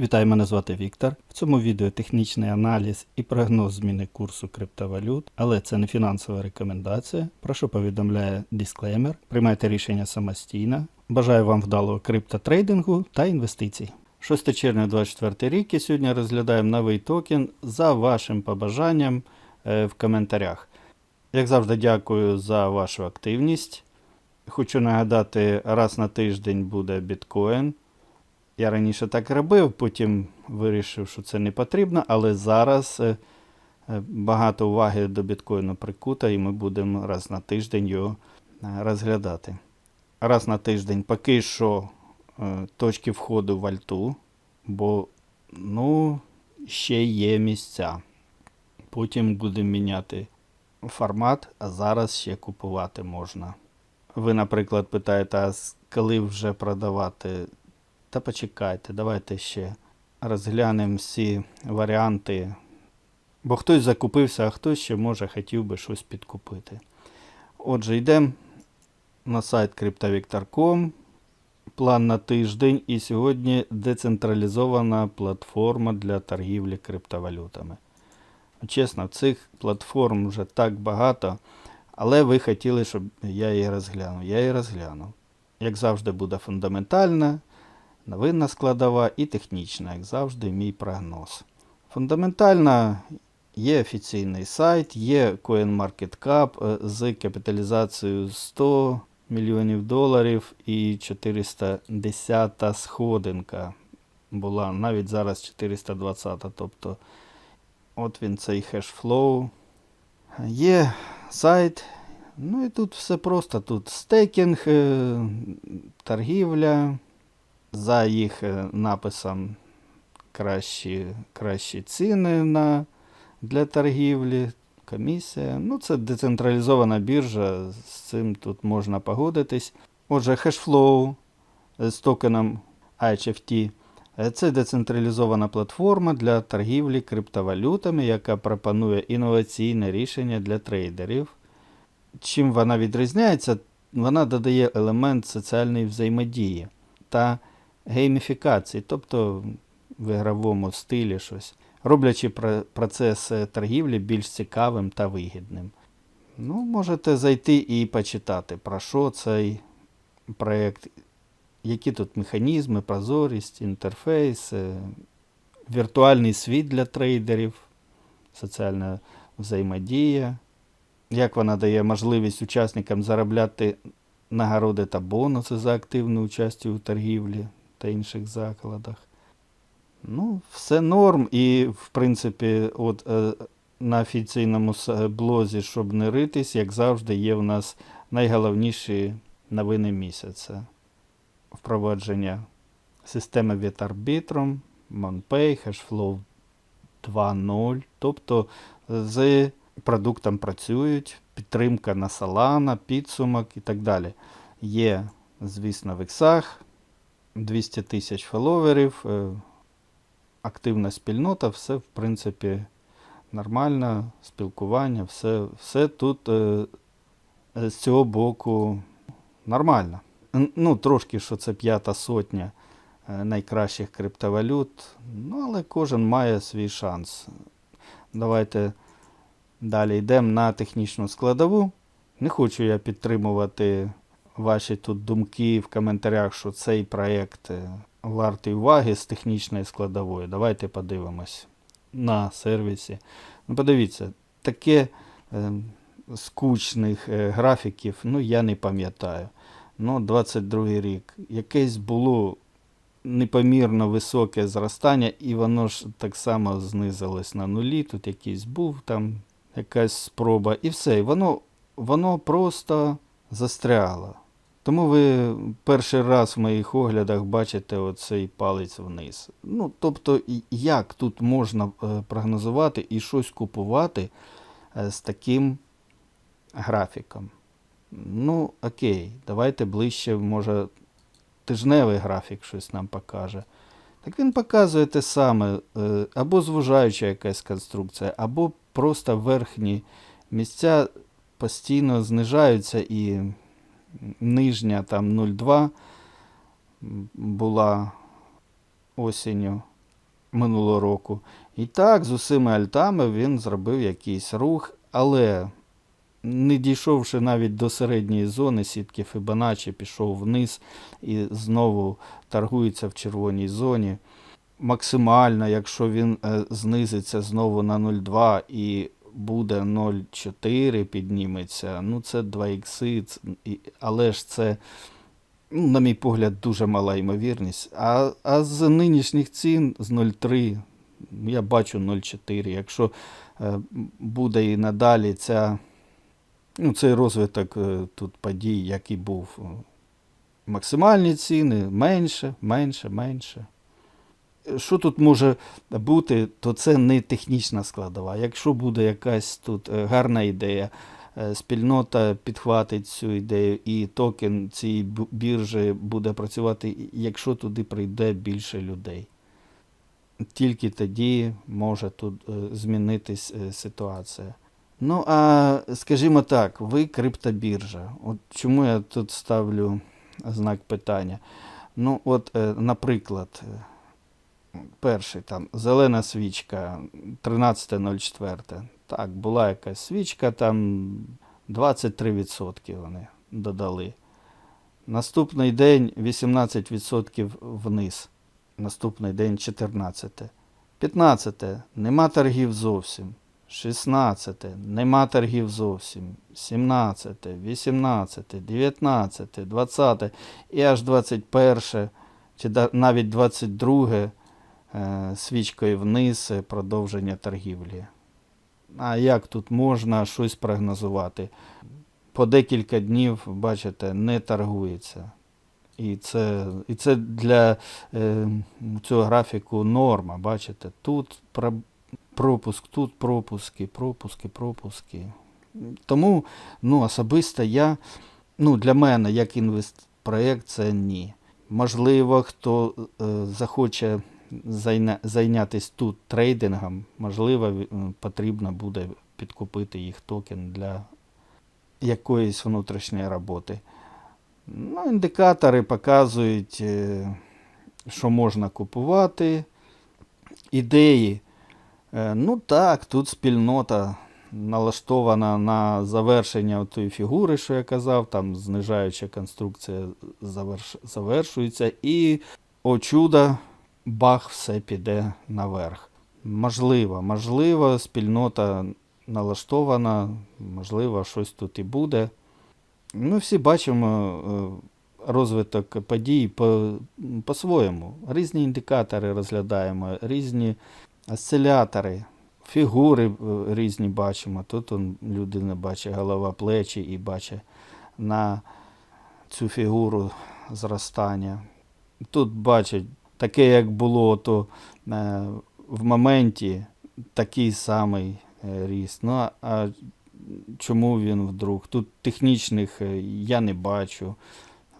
Вітаю, мене звати Віктор. В цьому відео технічний аналіз і прогноз зміни курсу криптовалют, але це не фінансова рекомендація. Про що повідомляє дисклеймер. Приймайте рішення самостійно. Бажаю вам вдалого криптотрейдингу та інвестицій. 6 червня 2024 рік і сьогодні розглядаємо новий токен за вашим побажанням е, в коментарях. Як завжди, дякую за вашу активність. Хочу нагадати, раз на тиждень буде біткоін. Я раніше так робив, потім вирішив, що це не потрібно, але зараз е, е, багато уваги до біткоїну прикута, і ми будемо раз на тиждень його е, розглядати. Раз на тиждень поки що точки входу в альту, бо ну, ще є місця. Потім будемо міняти формат, а зараз ще купувати можна. Ви, наприклад, питаєте, а коли вже продавати? Та почекайте, давайте ще розглянемо всі варіанти. Бо хтось закупився, а хтось ще може хотів би щось підкупити. Отже, йдемо на сайт cryptovictor.com. План на тиждень. І сьогодні децентралізована платформа для торгівлі криптовалютами. Чесно, цих платформ вже так багато, але ви хотіли, щоб я її розглянув. Я її розглянув. Як завжди, буде фундаментальна, новинна складова і технічна, як завжди, мій прогноз. Фундаментальна є офіційний сайт, є CoinMarketCap е, з капіталізацією 100 мільйонів доларів і 410 сходинка була, навіть зараз 420. Тобто, от він цей хешфлоу. Є сайт. Ну і тут все просто. Тут стейкінг, е, торгівля. За їх е, написом кращі, кращі ціни на, для торгівлі, комісія. Ну, це децентралізована біржа, з цим тут можна погодитись. Отже, хешфлоу е, з токеном HFT. Е, Це децентралізована платформа для торгівлі криптовалютами, яка пропонує інноваційне рішення для трейдерів. Чим вона відрізняється? Вона додає елемент соціальної взаємодії та гейміфікації, тобто в ігровому стилі щось, роблячи процес торгівлі більш цікавим та вигідним. Ну, можете зайти і почитати, про що цей проєкт, які тут механізми, прозорість, інтерфейс, віртуальний світ для трейдерів, соціальна взаємодія, як вона дає можливість учасникам заробляти нагороди та бонуси за активну участь у торгівлі та інших закладах. Ну, все норм. І, в принципі, от е, на офіційному блозі, щоб не ритись, як завжди, є в нас найголовніші новини місяця. Впровадження системи від арбітром, MonPay, Hashflow 2.0. Тобто з продуктом працюють, підтримка на Solana, підсумок і так далі. Є, звісно, в іксах 200 тисяч фоловерів, е, активна спільнота, все, в принципі, нормально, спілкування, все, все тут е, е, з цього боку нормально. Ну, трошки, що це п'ята сотня найкращих криптовалют, ну, але кожен має свій шанс. Давайте далі йдемо на технічну складову. Не хочу я підтримувати ваші тут думки в коментарях, що цей проєкт е, вартий уваги з технічної складової. Давайте подивимось на сервісі. Ну, подивіться, таке е, скучних е, графіків, ну я не пам'ятаю. Ну, 22 рік. Якесь було непомірно високе зростання, і воно ж так само знизилось на нулі. Тут якийсь був там якась спроба, і все. І воно, воно просто застряло. Тому ви перший раз в моїх оглядах бачите оцей палець вниз. Ну, тобто, як тут можна е, прогнозувати і щось купувати е, з таким графіком? Ну, окей, давайте ближче, може, тижневий графік щось нам покаже. Так він показує те саме, е, або звужаюча якась конструкція, або просто верхні місця постійно знижаються і нижня там 0,2 була осінню. минулого року. І так, з усіма альтами він зробив якийсь рух, але не дійшовши навіть до середньої зони сітки Фібоначчі, пішов вниз і знову торгується в червоній зоні. Максимально, якщо він е, знизиться знову на 0,2 і буде 0,4 підніметься, ну це 2 ікси, але ж це, ну, на мій погляд, дуже мала ймовірність. А, а з нинішніх цін з 0,3 я бачу 0,4. Якщо е, буде і надалі ця, ну, цей розвиток е, тут подій, як і був. е, Максимальні ціни менше, менше, менше. Що тут може бути, то це не технічна складова. Якщо буде якась тут е, гарна ідея, е, спільнота підхватить цю ідею, і токен цієї біржі буде працювати, якщо туди прийде більше людей. Тільки тоді може тут е, змінитись ситуація. Ну, а скажімо так, ви криптобіржа. От чому я тут ставлю знак питання? Ну, от, наприклад, перший там зелена свічка 13.04. Так, була якась свічка, там 23% вони додали. Наступний день 18% вниз. Наступний день 14. 15. Нема торгів зовсім. 16. Нема торгів зовсім. 17, 18, 19, 20 і аж 21 чи навіть 22 е, свічкою вниз е, продовження торгівлі. А як тут можна щось прогнозувати? По декілька днів, бачите, не торгується. І це, і це для е, цього графіку норма. Бачите, тут про- пропуск, тут пропуски, пропуски, пропуски. Тому ну, особисто я, ну, для мене, як інвестпроєкт, це ні. Можливо, хто е, захоче зайнятися тут трейдингом, можливо, потрібно буде підкупити їх токен для якоїсь внутрішньої роботи. Ну, індикатори показують, е, що можна купувати. Ідеї. Е, Ну так, тут спільнота налаштована на завершення тої фігури, що я казав, там знижаюча конструкція заверш... завершується, і, о чудо, бах, все піде наверх. Можливо, можливо, спільнота налаштована, можливо, щось тут і буде. Ми всі бачимо е, розвиток подій по- по-своєму. Різні індикатори розглядаємо, різні осцилятори, фігури е, різні бачимо. Тут он, людина бачить голова, плечі і бачить на цю фігуру зростання. Тут бачить таке, як було, то е, в моменті такий самий е, ріст. Ну, а- чому він вдруг? Тут технічних е, я не бачу.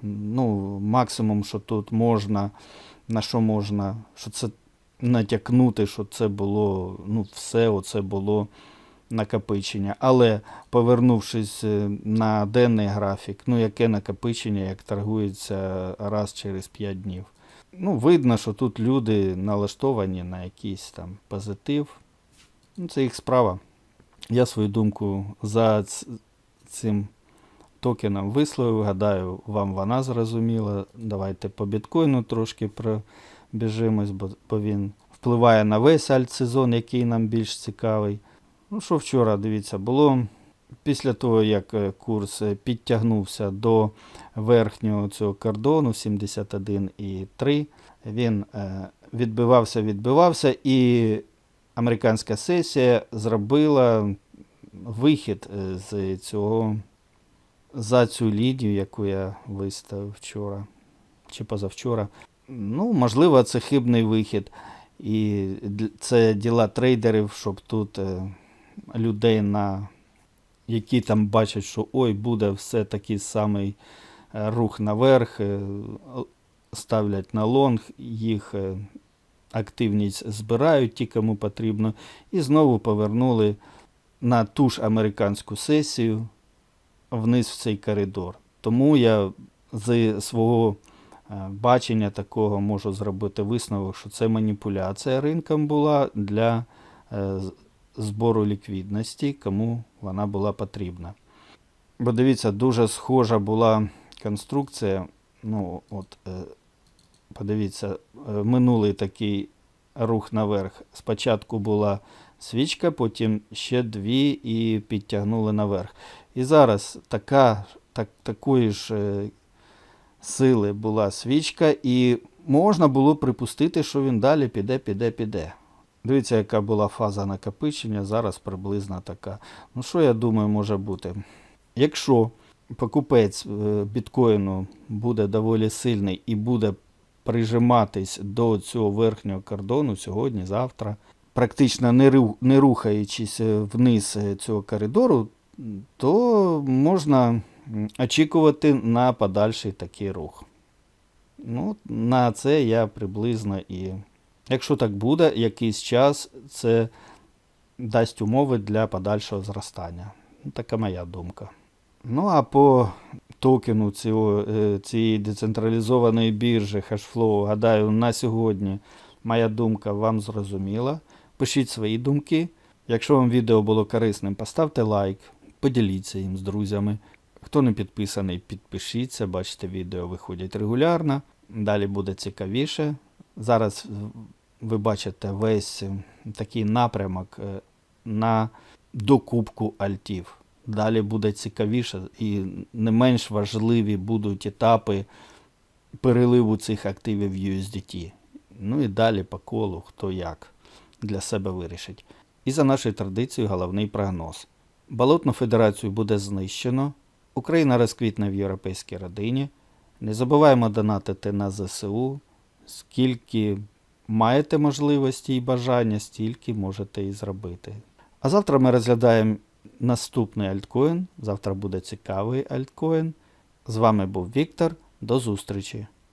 Ну, максимум, що тут можна, на що можна, що це натякнути, що це було, ну, все оце було накопичення. Але повернувшись на денний графік, ну яке накопичення, як торгується раз через 5 днів. Ну, видно, що тут люди налаштовані на якийсь там позитив. Ну, це їх справа. Я свою думку за цим токеном висловив. Гадаю, вам вона зрозуміла. Давайте по біткоїну трошки пробіжимось, бо він впливає на весь альтсезон, який нам більш цікавий. Ну, що вчора, дивіться, було після того, як е, курс е, підтягнувся до верхнього цього кордону 71,3, він е, відбивався, відбивався, і американська сесія зробила вихід з цього за цю лінію, яку я виставив вчора чи позавчора. Ну, можливо, це хибний вихід. І це діла трейдерів, щоб тут людей, на, які там бачать, що ой, буде все такий самий е, рух наверх, е, ставлять на лонг, їх е, активність збирають ті, кому потрібно, і знову повернули на ту ж американську сесію вниз в цей коридор. Тому я з свого бачення такого можу зробити висновок, що це маніпуляція ринком була для збору ліквідності, кому вона була потрібна. Бо дивіться, дуже схожа була конструкція. Ну, от, е, подивіться, е, минулий такий рух наверх. Спочатку була свічка, потім ще дві і підтягнули наверх. І зараз така, так, такої ж е, сили була свічка, і можна було припустити, що він далі піде, піде, піде. Дивіться, яка була фаза накопичення, зараз приблизно така. Ну, що я думаю, може бути? Якщо покупець е, біткоїну буде доволі сильний і буде прижиматись до цього верхнього кордону сьогодні, завтра, практично не, рухаючись е, вниз е, цього коридору, то можна очікувати на подальший такий рух. Ну, на це я приблизно і. Якщо так буде, якийсь час це дасть умови для подальшого зростання. Ну, така моя думка. Ну а по токену цього, е, цієї децентралізованої біржі Hashflow, гадаю, на сьогодні моя думка вам зрозуміла. Пишіть свої думки. Якщо вам відео було корисним, поставте лайк, поділіться їм з друзями. Хто не підписаний, підпишіться. Бачите, відео виходять регулярно. Далі буде цікавіше. Зараз ви бачите весь е, такий напрямок е, на докупку альтів. Далі буде цікавіше і не менш важливі будуть етапи переливу цих активів в USDT. Ну і далі по колу, хто як для себе вирішить. І за нашою традицією головний прогноз. Болотну федерацію буде знищено, Україна розквітне в європейській родині. Не забуваємо донатити на ЗСУ. Скільки маєте можливості і бажання, стільки можете і зробити. А завтра ми розглядаємо наступний альткоін. Завтра буде цікавий альткоін. З вами був Віктор. До зустрічі!